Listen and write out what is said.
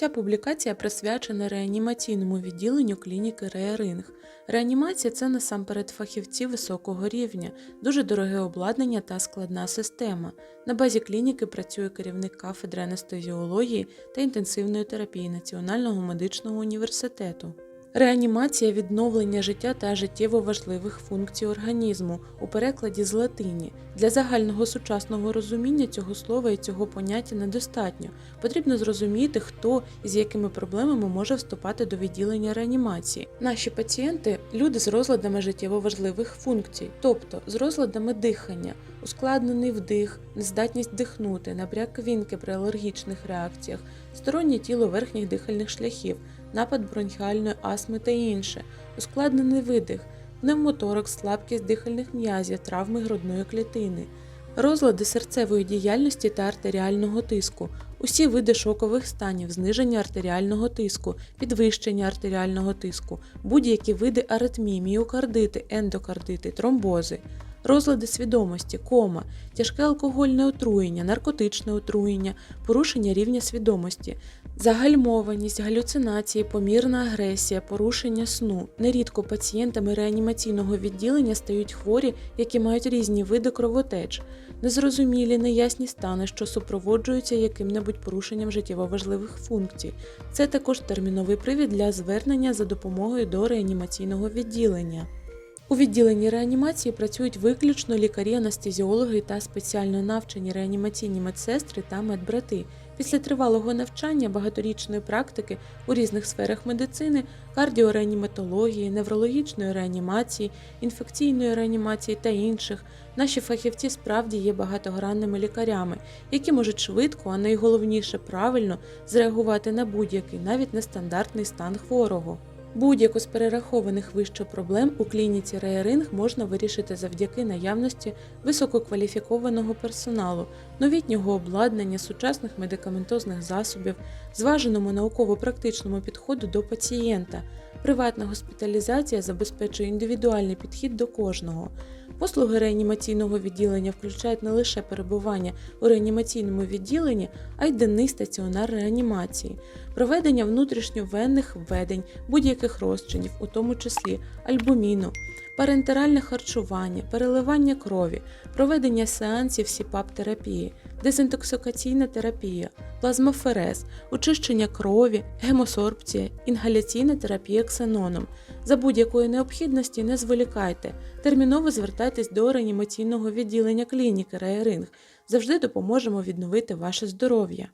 Ця публікація присвячена реанімаційному відділенню клініки Реаринг. Реанімація це насамперед фахівці високого рівня, дуже дороге обладнання та складна система. На базі клініки працює керівник кафедри анестезіології та інтенсивної терапії Національного медичного університету. Реанімація відновлення життя та життєво важливих функцій організму у перекладі з латині. Для загального сучасного розуміння цього слова і цього поняття недостатньо. Потрібно зрозуміти, хто і з якими проблемами може вступати до відділення реанімації. Наші пацієнти люди з розладами життєво важливих функцій, тобто з розладами дихання, ускладнений вдих, нездатність дихнути, набряк квінки при алергічних реакціях, стороннє тіло верхніх дихальних шляхів, напад бронхіальної астми та інше, ускладнений видих, пневмоторакс, слабкість дихальних м'язів, травми грудної клітини, розлади серцевої діяльності та артеріального тиску, усі види шокових станів, зниження артеріального тиску, підвищення артеріального тиску, будь-які види аритмії, міокардити, ендокардити, тромбози. Розлади свідомості, кома, тяжке алкогольне отруєння, наркотичне отруєння, порушення рівня свідомості, загальмованість, галюцинації, помірна агресія, порушення сну. Нерідко пацієнтами реанімаційного відділення стають хворі, які мають різні види кровотеч, незрозумілі, неясні стани, що супроводжуються яким-небудь порушенням життєво важливих функцій. Це також терміновий привід для звернення за допомогою до реанімаційного відділення. У відділенні реанімації працюють виключно лікарі-анестезіологи та спеціально навчені реанімаційні медсестри та медбрати. Після тривалого навчання багаторічної практики у різних сферах медицини, кардіореаніматології, неврологічної реанімації, інфекційної реанімації та інших, наші фахівці справді є багатогранними лікарями, які можуть швидко, а найголовніше правильно зреагувати на будь-який, навіть нестандартний стан хворого. Будь-яку з перерахованих вище проблем у клініці Реєринг можна вирішити завдяки наявності висококваліфікованого персоналу, новітнього обладнання, сучасних медикаментозних засобів, зваженому науково-практичному підходу до пацієнта. Приватна госпіталізація забезпечує індивідуальний підхід до кожного. Послуги реанімаційного відділення включають не лише перебування у реанімаційному відділенні, а й денний стаціонар реанімації, проведення внутрішньовенних введень будь-яких розчинів, у тому числі альбуміну, парентеральне харчування, переливання крові, проведення сеансів СІПАП-терапії, дезінтоксикаційна терапія, плазмоферез, очищення крові, гемосорбція, інгаляційна терапія ксеноном. За будь-якої необхідності не зволікайте, терміново звертайтесь до реанімаційного відділення клініки Реєринг. Завжди допоможемо відновити ваше здоров'я.